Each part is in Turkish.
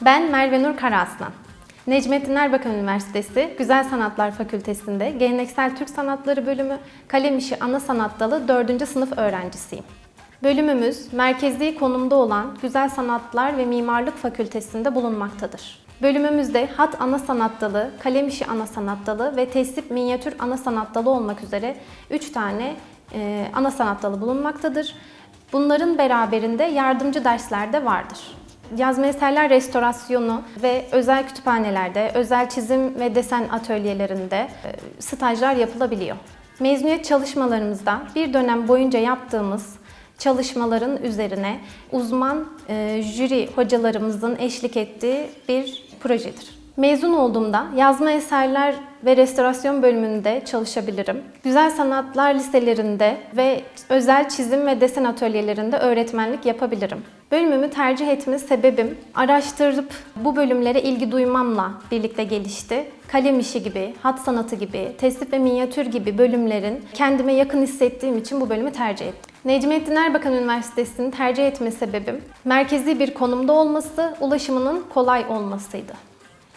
Ben Merve Nur Karaaslan. Necmettin Erbakan Üniversitesi Güzel Sanatlar Fakültesi'nde Geleneksel Türk Sanatları Bölümü Kalem İşi Ana Sanat Dalı 4. sınıf öğrencisiyim. Bölümümüz merkezi konumda olan Güzel Sanatlar ve Mimarlık Fakültesi'nde bulunmaktadır. Bölümümüzde hat ana sanat dalı, kalem işi ana sanat dalı ve tesip minyatür ana sanat dalı olmak üzere 3 tane e, ana sanat dalı bulunmaktadır. Bunların beraberinde yardımcı dersler de vardır. Yazma eserler restorasyonu ve özel kütüphanelerde, özel çizim ve desen atölyelerinde e, stajlar yapılabiliyor. Mezuniyet çalışmalarımızda bir dönem boyunca yaptığımız çalışmaların üzerine uzman e, jüri hocalarımızın eşlik ettiği bir projedir. Mezun olduğumda yazma eserler ve restorasyon bölümünde çalışabilirim. Güzel sanatlar liselerinde ve özel çizim ve desen atölyelerinde öğretmenlik yapabilirim. Bölümümü tercih etme sebebim araştırıp bu bölümlere ilgi duymamla birlikte gelişti. Kalem işi gibi, hat sanatı gibi, tesip ve minyatür gibi bölümlerin kendime yakın hissettiğim için bu bölümü tercih ettim. Necmettin Erbakan Üniversitesi'ni tercih etme sebebim merkezi bir konumda olması, ulaşımının kolay olmasıydı.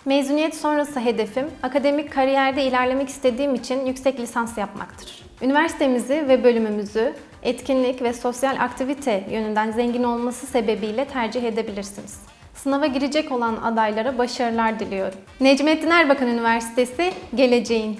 Mezuniyet sonrası hedefim akademik kariyerde ilerlemek istediğim için yüksek lisans yapmaktır. Üniversitemizi ve bölümümüzü etkinlik ve sosyal aktivite yönünden zengin olması sebebiyle tercih edebilirsiniz. Sınava girecek olan adaylara başarılar diliyorum. Necmettin Erbakan Üniversitesi geleceğin.